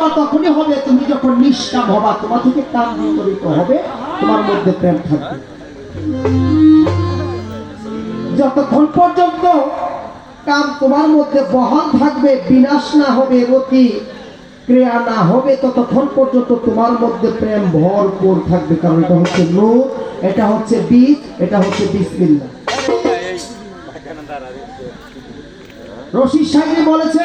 তোমার তখনই হবে, তুমি যখন নিষ্কাম হবা তোমার থেকে কাম বিপরীত হবে, তোমার মধ্যে প্রেম থাকবে। যতক্ষণ পর্যন্ত কাম তোমার মধ্যে বহাল থাকবে, বিনাশ না হবে অতি ক্রিয়া না হবে, ততক্ষণ পর্যন্ত তোমার মধ্যে প্রেম ভরপুর থাকবে। কারণ এটা হচ্ছে নূর, এটা হচ্ছে বীজ, এটা হচ্ছে বিসমিল্লাহ। রশিদ সাহেব বলেছে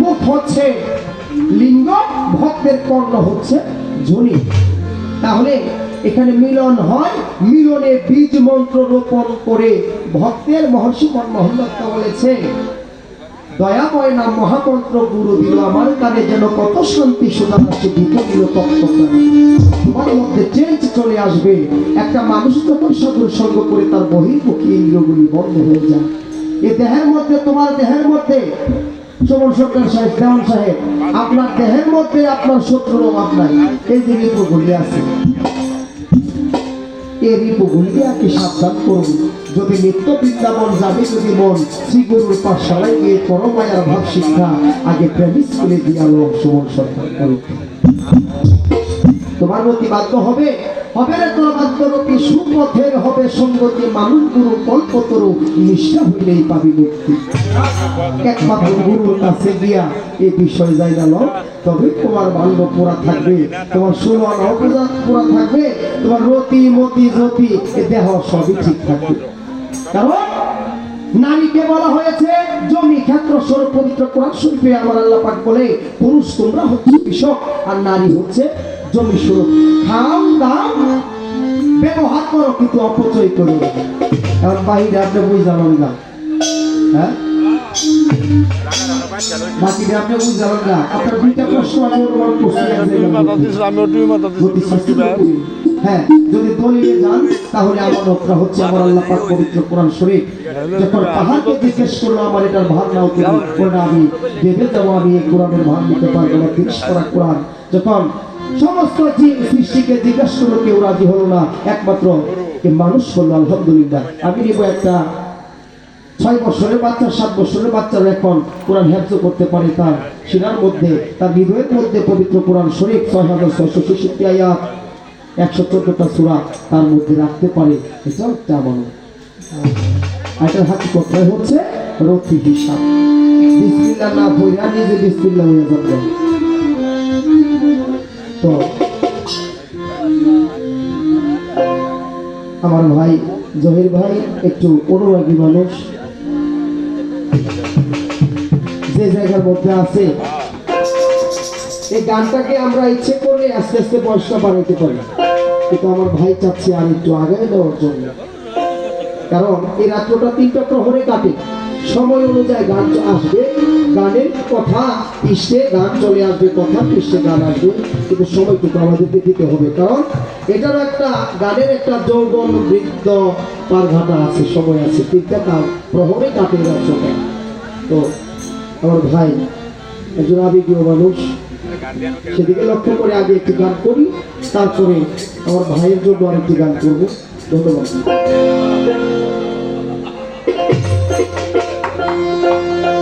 মুখ হচ্ছে লিঙ্গ, ভক্তের কর্ণ হচ্ছে ঝুনি তাহলে এখানে মিলন হয়, মিলনে বীজ মন্ত্র রোপণ করে ভক্তের মহর্ষি মহম্মদটা বলেছে, দয়াময় নাম মহামন্ত্র গুরু দিল আমার কানে যেন কত শান্তি আছে দিতে দিল তোমার মধ্যে চেঞ্জ চলে আসবে। একটা মানুষ যখন সাধুর সঙ্গ করে তার বহির্মুখী ইন্দ্রগুলি বন্ধ হয়ে যায়। এ দেহের মধ্যে, তোমার দেহের মধ্যে সুমন সরকার সাহেব, দেওয়ান সাহেব, আপনার দেহের মধ্যে আপনার শত্রুর অভাব নাই। এই যে রিপুগুলি আছে, এই রিপুগুলিকে সাবধান করুন। যদি নিত্য বৃন্দাবন যাবে, যদি মন শ্রী গুরুর পাঠশালায় গিয়ে পরমায়ার ভাব শিক্ষা, আগে প্রেমিক স্কুলে দিয়া লোক সুমন সরকার তোমার প্রতি বাধ্য হবে? হবে রে তোর সুপথের হবে সঙ্গতি, মানুষ গুরু হইলেই পাবি মুক্তি। একমাত্র গুরুর কাছে গিয়া এই বিষয় যাই তবে তোমার বাল্য থাকবে, তোমার পুরা থাকবে, তোমার রতি, মতি, জ্যোতি, এ দেহ সবই ঠিক থাকবে। কারণ নারীকে বলা হয়েছে, জমি, ক্ষেত্র, স্বরূপ, পবিত্র কোরআন শরীফে আমার আল্লাহ পাক বলে, পুরুষ তোমরা হচ্ছে কৃষক আর নারী হচ্ছে জমি খাও দাও। ব্যবহার করো কিন্তু অপচয় করো। এখন বাহিরে আপনি বুঝালেন না। হ্যাঁ? আপনি না। আপনার দুইটা প্রশ্ন আমি হ্যাঁ যদি দলিলে যান তাহলে আমার নকরা হচ্ছে আমার আল্লাহ পাক পবিত্র কোরআন শরীফ। যখন পাহাড়কে জিজ্ঞেস করল আমার এটার ভার নাও তুমি আমি দেবে যাব আমি এই কোরআনের ভার নিতে পারব না তিরিশ করা কোরআন। যখন সমস্ত জীব সৃষ্টিকে জিজ্ঞেস করল, কেউ রাজি হলো না। একমাত্র মানুষ হলো, আলহামদুলিল্লাহ। আমি নিব একটা ছয় বছরের বাচ্চা, সাত বছরের বাচ্চারা এখন কোরআন হ্যাফজ করতে পারে তার শিরার মধ্যে, তার হৃদয়ের মধ্যে পবিত্র কোরআন শরীফ, ছয় হাজার ছয়শো ছেষট্টি আয়াত, একশো চোদ্দটা সুরা তার মধ্যে রাখতে পারে। একটা আমানত আর এটার হাতে কথাই হচ্ছে রথি হিসাব। বিসমিল্লাহ না বইরা নিজে বিসমিল্লাহ হয়ে যাবে। তো আমার ভাই জহির ভাই একটু অনুরাগী মানুষ। যে জায়গার মধ্যে আছে, এই গানটাকে আমরা ইচ্ছে করলে আস্তে আস্তে পয়সা বাড়াইতে পারি। কিন্তু আমার ভাই চাচ্ছে আর একটু আগে দেওয়ার জন্য। কারণ এই রাত্রটা তিনটা প্রহরে কাটে। সময় অনুযায়ী গান আসবে, গানের কথা, পৃষ্ঠে গান চলে আসবে, কথা পৃষ্ঠে গান আসবে, কিন্তু সময়টুকু আমাদেরকে দিতে হবে, কারণ এটারও একটা গানের একটা যৌবন বৃদ্ধ পারঘাটা আছে, সময় আছে, তিনটা কাল, প্রহরে কাটে রাত্রটা তো আমার ভাই একজন আবেগীয় মানুষ, সেদিকে লক্ষ্য করে আগে একটি গান করি, তারপরে আমার ভাইয়ের জন্য আরেকটি গান করব। ধন্যবাদ। Música